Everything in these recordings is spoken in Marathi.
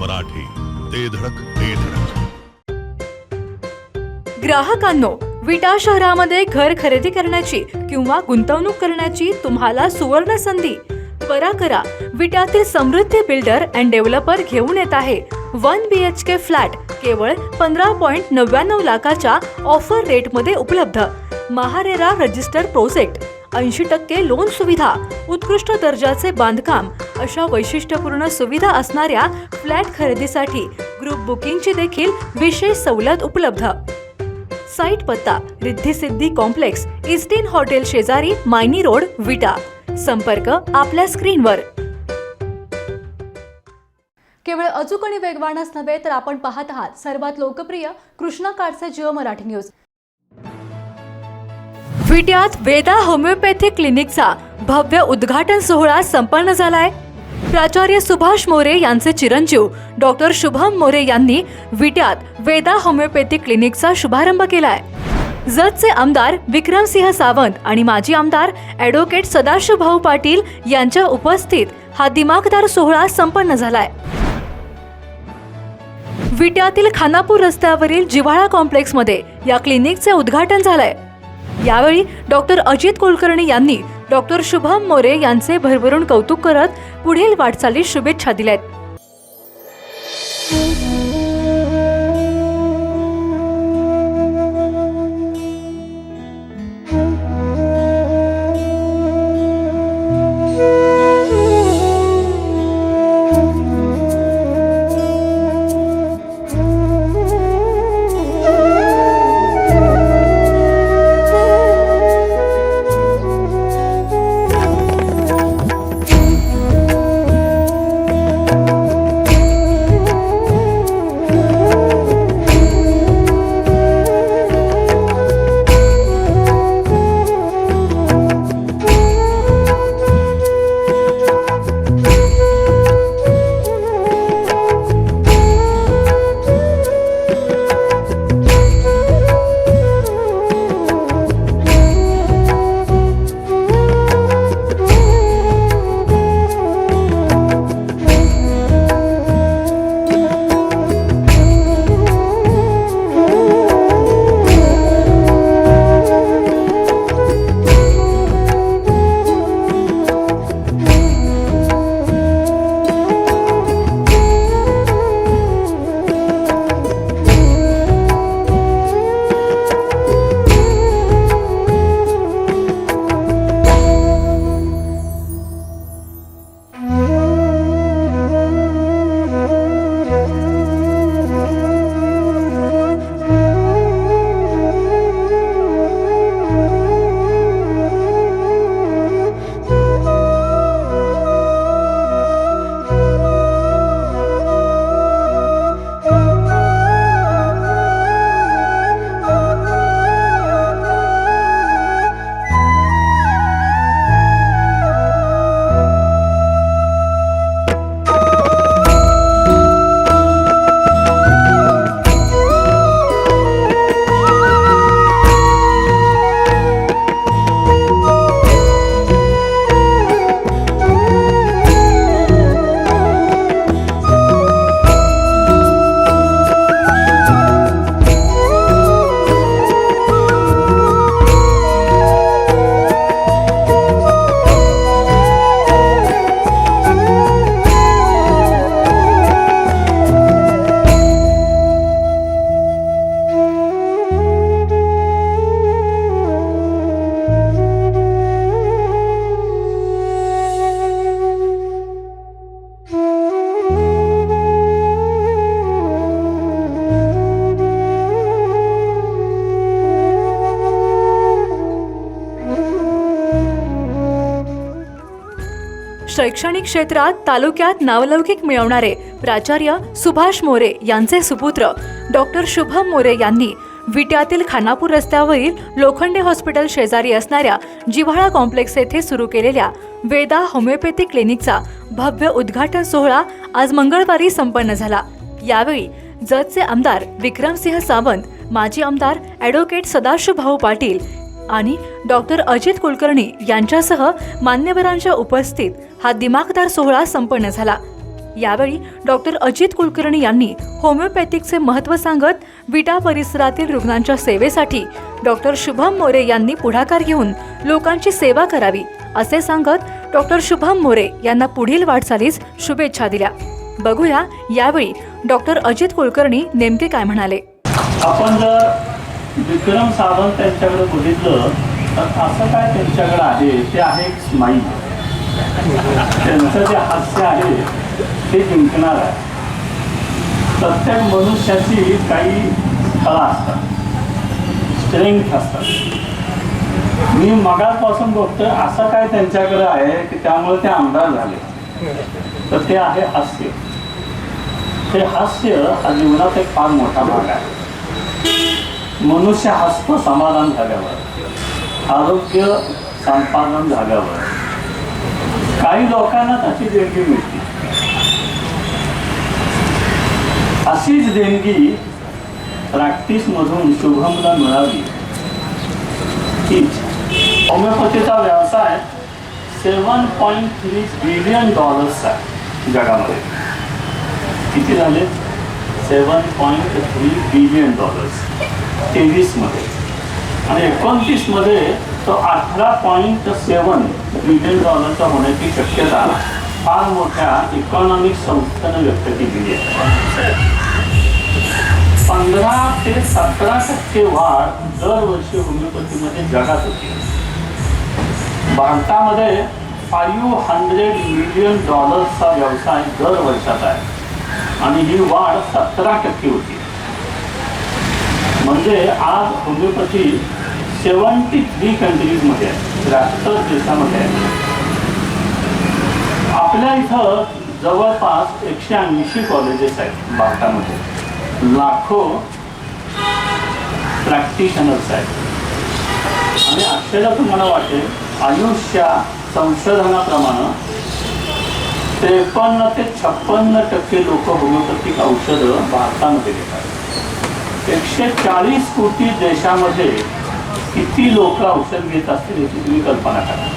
मराठी. ते धडक ते धडक. ग्राहकांनो विटा शहरामध्ये घर खरेदी करण्याची किंवा गुंतवणूक करण्याची तुम्हाला सुवर्ण संधी. त्वरा करा विटातील समृद्धी बिल्डर अँड डेव्हलपर घेऊन येत आहे. One B H K flat केवळ पंधरा पॉईंट नव्याण्णव लाखाच्या ऑफर रेटमध्ये उपलब्ध. MahaRERA register project. ऐंशी टक्के लोन सुविधा उत्कृष्ट दर्जाचे बांधकाम अशा वैशिष्ट्यपूर्ण सुविधा असणाऱ्या फ्लॅट खरेदीसाठी ग्रुप बुकिंगची देखील विशेष सवलत उपलब्ध. साईट पत्ता रिद्धिसिद्धी कॉम्प्लेक्स इस्टीन हॉटेल शेजारी मायनी रोड विटा. संपर्क आपल्या स्क्रीनवर. केवळ अचूक आणि वेगवानच नव्हे तर आपण पाहत आहात सर्वात लोकप्रिय कृष्णा काडचे जिओ मराठी न्यूज विट्यात वेदा होमिओपॅथी क्लिनिकचा भव्य उद्घाटन सोहळा संपन्न झालाय. प्राचार्य सुभाष मोरे यांचे चिरंजीव डॉक्टर शुभम मोरे यांनी विट्यात वेदा होमिओपॅथी क्लिनिकचा शुभारंभ केलाय. जतचे आमदार विक्रमसिंह सावंत आणि माजी आमदार ॲडव्होकेट सदाशिव भाऊ पाटील यांच्या उपस्थित हा दिमागदार सोहळा संपन्न झालाय. विट्यातील खानापूर रस्त्यावरील जिव्हाळा कॉम्प्लेक्समध्ये या क्लिनिकचे उद्घाटन झालंय. यावेळी डॉक्टर अजित कुलकर्णी यांनी डॉक्टर शुभम मोरे यांचे भरभरून कौतुक करत पुढील वाटचालीस शुभेच्छा दिल्यात. शैक्षणिक क्षेत्रात तालुक्यात नावलौकिक मिळवणारे प्राचार्य सुभाष मोरे यांचे सुपुत्र डॉक्टर शुभम मोरे यांनी विट्यातील खानापूर रस्त्यावरील लोखंडे हॉस्पिटल शेजारी असणाऱ्या जिव्हाळा कॉम्प्लेक्स येथे सुरू केलेल्या वेदा होमिओपॅथी क्लिनिकचा भव्य उद्घाटन सोहळा आज मंगळवारी संपन्न झाला. यावेळी जतचे आमदार विक्रमसिंह सावंत माजी आमदार ॲडव्होकेट सदाशिव भाऊ पाटील आणि डॉक्टर अजित कुलकर्णी यांच्यासह मान्यवरांच्या उपस्थित हा दिमागदार सोहळा संपन्न झाला. यावेळी डॉक्टर अजित कुलकर्णी यांनी होमिओपॅथिकचे महत्त्व सांगत विटा परिसरातील रुग्णांच्या सेवेसाठी डॉक्टर शुभम मोरे यांनी पुढाकार घेऊन लोकांची सेवा करावी असे सांगत डॉक्टर शुभम मोरे यांना पुढील वाटचालीस शुभेच्छा दिल्या. बघूया यावेळी डॉक्टर अजित कुलकर्णी नेमके काय म्हणाले. आपण जर विक्रम सावंत त्यांच्याकडे बघितलं तर असं काय त्यांच्याकडे आहे? ते आहे एक स्माईल त्यांचं जे हास्य आहे ते जिंकणार आहे. प्रत्येक मनुष्याची काही कला असतात. स्ट्रेंथ असतात. मी मगापासून बघतोय असं काय त्यांच्याकडे आहे की त्यामुळे ते आमदार झाले. तर ते आहे हास्य. ते हास्य हा जीवनात एक फार मोठा भाग आहे. मनुष्य हस्त समाधान झाल्यावर आरोग्य संपादन झाल्यावर काही लोकांना त्याची देणगी मिळते. अशीच देणगी प्रॅक्टिसमधून शुभमला मिळावी हीच होमिओपॅथीचा व्यवसाय seven point three billion dollars आहे जगामध्ये. किती झाले? Seven point three billion dollars तेवीसमध्ये. आणि एकोणतीसमध्ये तो अठरा पॉईंट सेवन बिलियन डॉलरचा होण्याची शक्यता फार मोठ्या इकॉनॉमिक संस्थेनं व्यक्त केलेली आहे. पंधरा ते सतरा टक्के वाढ दरवर्षी होमिओपॅथीमध्ये जगात होती. भारतामध्ये फाईव्ह हंड्रेड मिलियन डॉलर्सचा व्यवसाय दर वर्षात आहे. आणि ही वाढ सतरा टक्के होती. म्हणजे आज होमिओपॅथी सेवन्टी थ्री कंट्रीजमध्ये आहे त्र्याहत्तर देशामध्ये आहे आपल्या इथं जवळपास एकशे ऐंशी कॉलेजेस आहेत भारतामध्ये. लाखो प्रॅक्टिशनर्स आहेत. आणि आश्चर्य तुम्हाला वाटेल आयुष्या संशोधनाप्रमाणे त्रेपन्न ते छप्पन्न टक्के लोक होमिओपॅथिक औषधं भारतामध्ये घेतात. एकशे चाळीस कोटी देशामध्ये किती लोक औषध घेत असतील याची तुम्ही कल्पना करा.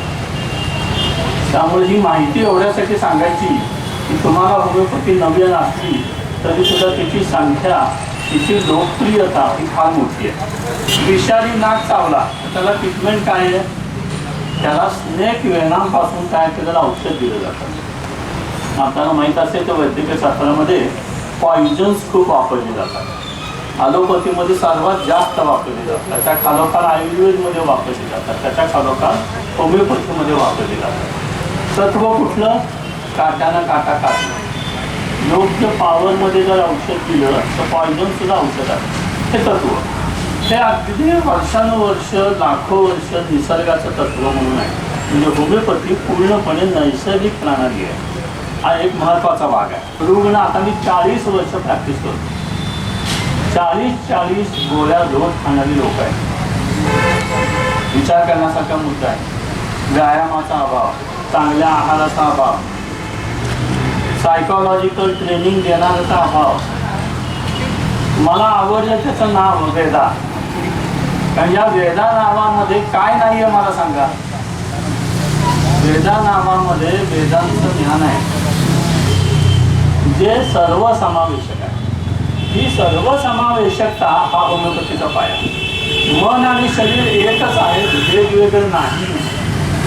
त्यामुळे ही माहिती एवढ्यासाठी सांगायची की तुम्हाला होमिओपॅथी नवीन असली तरी सुद्धा त्याची संख्या तिची लोकप्रियता ही फार मोठी आहे. विषारी नाक चावला तर त्याला ट्रीटमेंट काय आहे? त्याला स्नेक वेणांपासून काय त्याला औषध दिलं जातं. आपल्याला माहीत असेल तर वैद्यकीय शास्त्रामध्ये पॉइजन्स खूप वापरले जातात. ॲलोपॅथीमध्ये सर्वात जास्त वापरले जातात. त्याच्या खालोखाल आयुर्वेदमध्ये वापरले जातात. त्याच्या खालोखाल होमिओपॅथीमध्ये वापरले जातात. तत्व कुठलं? काट्यानं काटा काटणं. योग्य पॉवरमध्ये जर औषध दिलं तर पॉयझनसुद्धा औषध आहे. हे तत्व. हे अगदी वर्षानुवर्ष लाखो वर्ष निसर्गाचं तत्व म्हणून आहे. म्हणजे होमिओपॅथी पूर्णपणे नैसर्गिक प्रणाली आहे. हा एक महत्त्वाचा भाग आहे. रुग्ण आता मी चाळीस वर्ष प्रॅक्टिस करतो चाळीस चाळीस गोळ्या रोज खाणारी लोक आहेत. विचार करण्यासारखा मुद्दा आहे. व्यायामाचा अभाव चांगल्या आहाराचा अभाव सायकोलॉजिकल ट्रेनिंग देणाऱ्याचा अभाव. मला आवडलं त्याचं नाव वेदा. कारण या वेदा नावामध्ये काय नाही आहे मला सांगा. वेदा नावामध्ये वेदांचं ज्ञान आहे. जे सर्वसमावेशक आहे. ही सर्वसमावेशकता हा होमिओपॅथीचा पाया मन आणि शरीर एकच आहे वेगवेगळं नाही.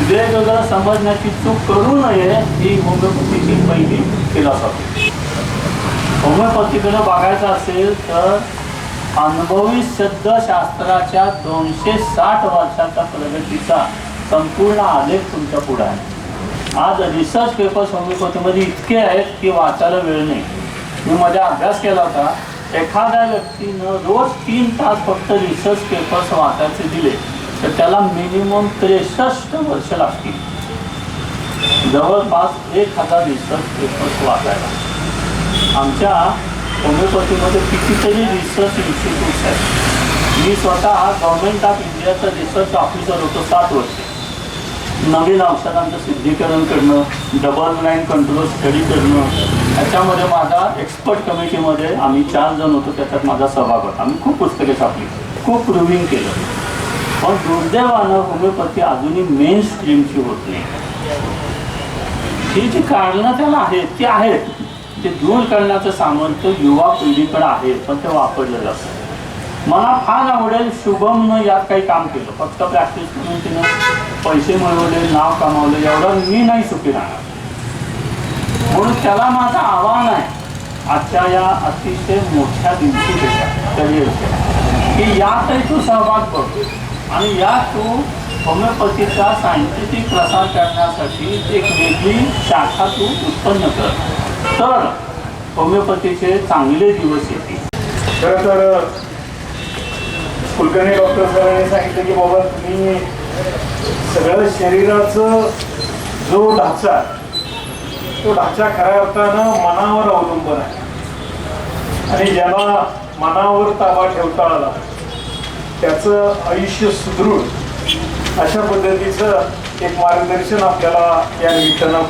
वेगवेगळं समजण्याची चूक करू नये ही होमिओपॅथीची पहिली फिलॉसॉफी होमिओपॅथीकडे बघायचं असेल तर अनुभवी शब्दशास्त्राच्या दोनशे साठ वर्षाच्या प्रगतीचा संपूर्ण आलेख तुमच्यापुढे आहे. आज रिसर्च पेपर्स होमिओपॅथीमध्ये इतके आहेत की वाचायला वेळ नाही. मी मध्ये अभ्यास केला होता. एखाद्या व्यक्तीनं रोज तीन तास फक्त रिसर्च पेपर्स वाचायचे दिले तर त्याला मिनिमम त्रेसष्ट वर्ष लागतील. जवळपास एक हजार रिसर्च पेपर्स वाचायला. आमच्या होमिओपॅथीमध्ये कितीतरी रिसर्च इन्स्टिट्यूट्स आहेत. मी स्वतः गव्हर्नमेंट ऑफ इंडियाचा रिसर्च ऑफिसर होतो सात वर्ष. नवीन औषधांचं सिद्धीकरण करणं डबल ब्लाइंड कंट्रोल स्टडी करणं याच्यामध्ये माझा एक्सपर्ट कमिटीमध्ये आम्ही चार जण होतो त्याच्यात माझा सहभाग होता. आम्ही खूप पुस्तके छापली. खूप प्रूव्हिंग केलं. पण दुर्दैवानं होमिओपॅथी अजूनही मेन स्ट्रीमची होत नाही. ही जी कारणं त्याला आहेत ती आहेत. ते दूर करण्याचं सामर्थ्य युवा पिढीकडे आहे पण ते वापरलं जातं मला फार आवडेल शुभमनं यात काही काम केलं. फक्त प्रॅक्टिस करून तिनं पैसे मिळवले नाव कमावले एवढं मी नाही सुखी राहणार. म्हणून त्याला माझं आव्हान आहे. आजच्या या अतिशय मोठ्या दिवशी त्याच्या की यातही तू सहभाग करतो आणि यात तू होमिओपॅथीचा सायंटिफिक प्रसार करण्यासाठी एक वेगळी शाखा तू उत्पन्न कर. तर होमिओपॅथीचे चांगले दिवस येतील. खरं तर कुलकर्णी डॉक्टर सरांनी सांगितलं की बाबा तुम्ही सगळं शरीराचं जो ढाचा तो ढाचा खऱ्या अर्थानं मनावर अवलंबून आहे. आणि ज्याला मनावर ताबा ठेवता आला त्याचं आयुष्य सुदृढ अशा पद्धतीचं एक मार्गदर्शन आपल्याला या निमित्तानं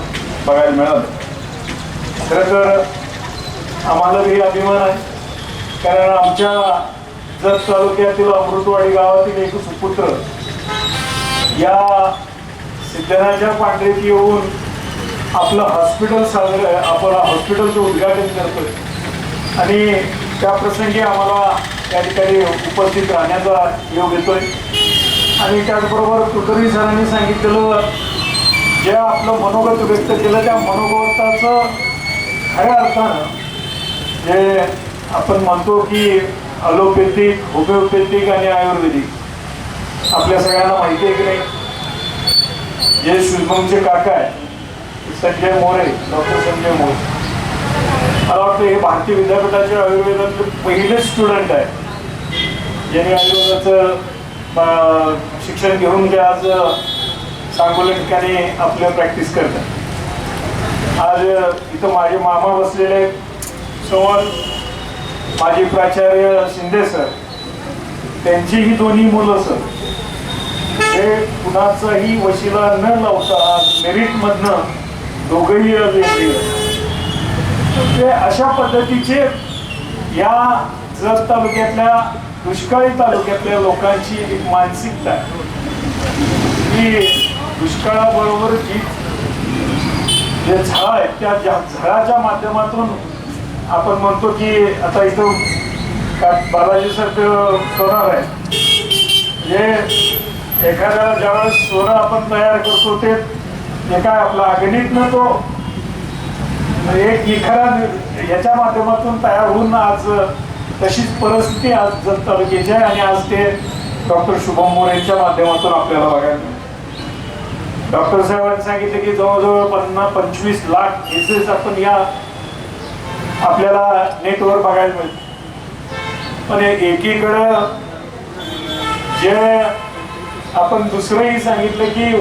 बघायला मिळालं. खरं तर आम्हाला ही अभिमान आहे. कारण आमच्या जत तालुक्यातील अमृतवाडी गावातील एक सुपुत्र या सिद्धनाच्या पांढरेत येऊन आपलं हॉस्पिटल साजरं आपण हॉस्पिटलचं उद्घाटन करतोय. आणि त्या प्रसंगी आम्हाला त्या ठिकाणी उपस्थित राहण्याचा योग येतोय. आणि त्याचबरोबर कुलकर्णी सरांनी सांगितलेलं जे आपलं मनोगत व्यक्त केलं त्या मनोगताचं खऱ्या अर्थानं जे आपण म्हणतो की अलोपॅथिक होमिओपॅथिक आणि आयुर्वेदिक आपल्या सगळ्यांना माहिती आहे की नाही? जे शुभमचे काका आहे संजय मोरे डॉक्टर संजय मोरे. मला वाटतं हे भारतीय विद्यापीठाचे आयुर्वेदातले पहिले स्टुडंट आहे ज्यांनी आयुर्वेदाचं शिक्षण घेऊन ते आज सांगोला ठिकाणी आपलं प्रॅक्टिस करतात. आज इथं माझे मामा बसलेले समोर माजी प्राचार्य शिंदे सर. त्यांची ही दोन्ही मुलं सर. हे कुणाचाही वशिला न लावता मेरिटमधनं दोघंही ते अशा पद्धतीचे या जत तालुक्यातल्या दुष्काळी तालुक्यातल्या लोकांची एक मानसिकता की दुष्काळाबरोबर जी जे झळा आहेत त्या ज्या झळाच्या माध्यमातून आपण म्हणतो की आता इथं बालाजी सारखं सोनार आहे. जे एखाद्या ज्यावेळेस सोनं आपण तयार करतो ते जे काय आपला अगणित न तो एक इखरा याच्या माध्यमातून तयार होऊन आज तशीच परिस्थिती आज जत तालुक्याची आहे आणि आज ते डॉक्टर शुभम मोरेंच्या माध्यमातून आपल्याला बघायला मिळतं. डॉक्टर साहेबांनी सांगितलं की जवळजवळ पन्नास पंचवीस लाख केसेस आपण या आपल्याला नेटवर बघायला मिळते पण एकीकडं जे आपण दुसरंही सांगितलं की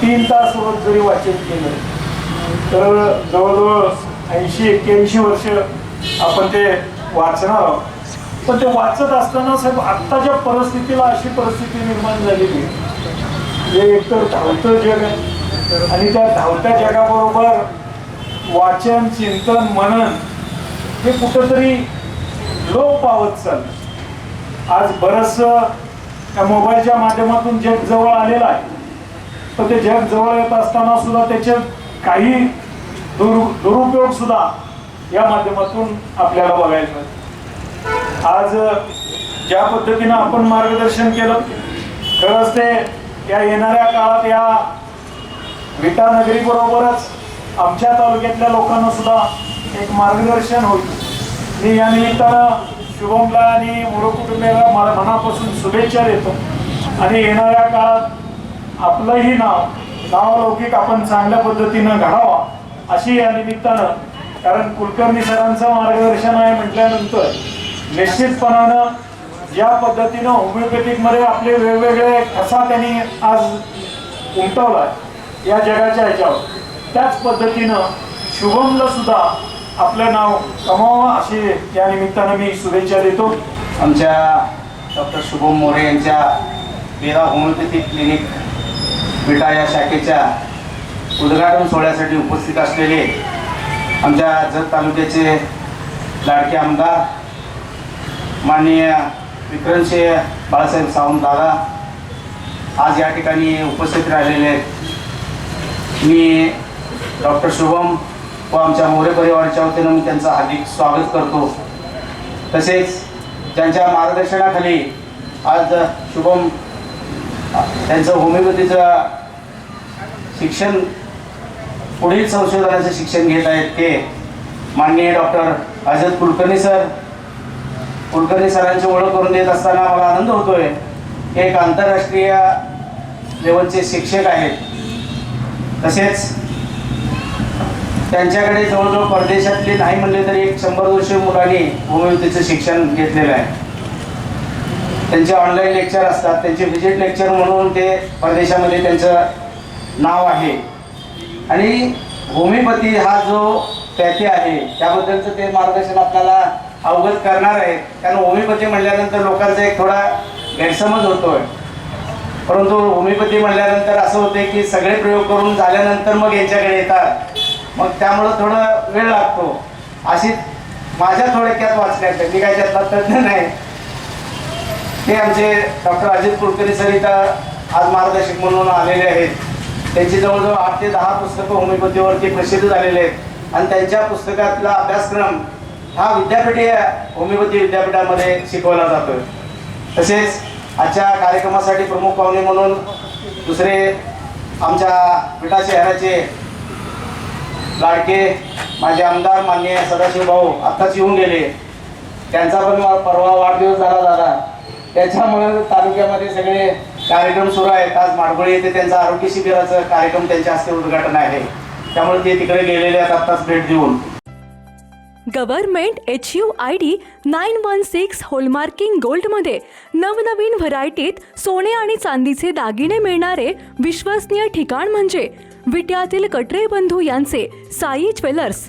तीन तास रोज जरी वाचन केलं तर जवळजवळ ऐंशी एक्क्याऐंशी वर्ष आपण ते वाचणार आहोत. पण ते वाचत असताना साहेब आत्ताच्या परिस्थितीला अशी परिस्थिती निर्माण झालेली आहे. जे एकतर धावतं जग आहे आणि त्या धावत्या जगाबरोबर वाचन चिंतन मनन हे कुठंतरी लोप पावत चाललं. आज बरंचसं त्या मोबाईलच्या माध्यमातून जग जवळ आलेलं आहे. पण ते जग जवळ येत असताना सुद्धा त्याचे काही दुर दुरुपयोग सुद्धा या माध्यमातून आपल्याला बघायला आज ज्या पद्धतीनं आपण मार्गदर्शन केलं खरंच ते या येणाऱ्या काळात या विटा बरोबरच आमच्या तालुक्यातल्या लोकांना सुद्धा एक मार्गदर्शन होईल. मी या निमित्तानं शुभमला आणि मुलं कुटुंबियाला मला मनापासून शुभेच्छा देतो. आणि येणाऱ्या काळात आपलंही नाव नावलौकिक आपण चांगल्या पद्धतीनं घडावा अशी या निमित्तानं कारण कुलकर्णी सरांचं मार्गदर्शन आहे म्हटल्यानंतर निश्चितपणानं ज्या पद्धतीनं होमिओपॅथिकमध्ये आपले वेगवेगळे ठसा त्यांनी आज उमटवला या जगाच्या ह्याच्यावर. त्याच पद्धतीनं शुभमला सुद्धा आपलं नाव कमावं अशी या निमित्तानं मी शुभेच्छा देतो. आमच्या डॉक्टर शुभम मोरे यांच्या वेदा होमिओपॅथिक क्लिनिक विटा या शाखेच्या उद्घाटन सोहळ्यासाठी उपस्थित असलेले आमच्या जत तालुक्याचे लाडके आमदार माननीय विक्रमसिंह बाळासाहेब सावंत दादा आज या ठिकाणी उपस्थित राहिलेले आहेत. मी डॉक्टर शुभम व आमच्या मोरे परिवाराच्या वतीनं मी त्यांचं हार्दिक स्वागत करतो. तसेच त्यांच्या मार्गदर्शनाखाली आज शुभम त्यांचं होमिओपॅथीचं शिक्षण पुढील संशोधनाचं शिक्षण घेत आहेत ते माननीय डॉक्टर अजय कुलकर्णी सर. कुलकर्णी सरांची ओळख करून देत असताना मला आनंद होतोय की एक आंतरराष्ट्रीय लेवलचे शिक्षक आहेत. तसेच त्यांच्याकडे जवळजवळ परदेशातले नाही म्हणले तरी एक शंभर दोनशे मुलांनी होमिओपॅथीचं शिक्षण घेतलेलं आहे. त्यांचे ऑनलाईन लेक्चर असतात त्यांचे व्हिजिट लेक्चर म्हणून ते परदेशामध्ये त्यांचं नाव आहे. आणि होमिओपॅथी हा जो पॅथी आहे त्याबद्दलचं ते मार्गदर्शन आपल्याला अवगत करणार आहे कारण होमिओपॅथी म्हणल्यानंतर लोकांचा एक थोडा गैरसमज होतोय. परंतु होमिओपॅथी म्हणल्यानंतर असं होते की सगळे प्रयोग करून झाल्यानंतर मग यांच्याकडे येतात. मग त्यामुळं थोडा वेळ लागतो. अशी माझ्या थोडक्यात वाचण्यात मी काय त्यातला तज्ज्ञ नाही. ते आमचे डॉक्टर अजित कुलकर्णी सर इथं आज मार्गदर्शक म्हणून आलेले आहेत. त्यांची जवळजवळ आठ ते दहा पुस्तकं होमिओपॅथीवरती प्रसिद्ध झालेले आहेत. आणि त्यांच्या पुस्तकातला अभ्यासक्रम हा विद्यापीठीय होमिओपॅथी विद्यापीठामध्ये शिकवला जातोय. तसेच आजच्या कार्यक्रमासाठी प्रमुख पाहुणे म्हणून दुसरे आमच्या विटा शहराचे लाडके माझे आमदार मान्य सदाशिव भाऊ आत्ताच येऊन गेले. त्यांचा पण परवा वाढदिवस झाला दादा. त्याच्यामुळे तालुक्यामध्ये सगळे कार्यक्रम सुरू आहेत. आज माडगुळे येथे त्यांचा आरोग्य शिबिराचं कार्यक्रम त्यांच्या हस्ते उद्घाटन आहे. त्यामुळे ते तिकडे गेलेले आहेत आत्ताच भेट देऊन. Government H U I D nine one six hallmarking गोल्डमध्ये नवनवीन व्हरायटीत सोने आणि चांदीचे दागिने मिळणारे विश्वसनीय ठिकाण म्हणजे विट्यातील कटरे बंधू यांचे साई ज्वेलर्स.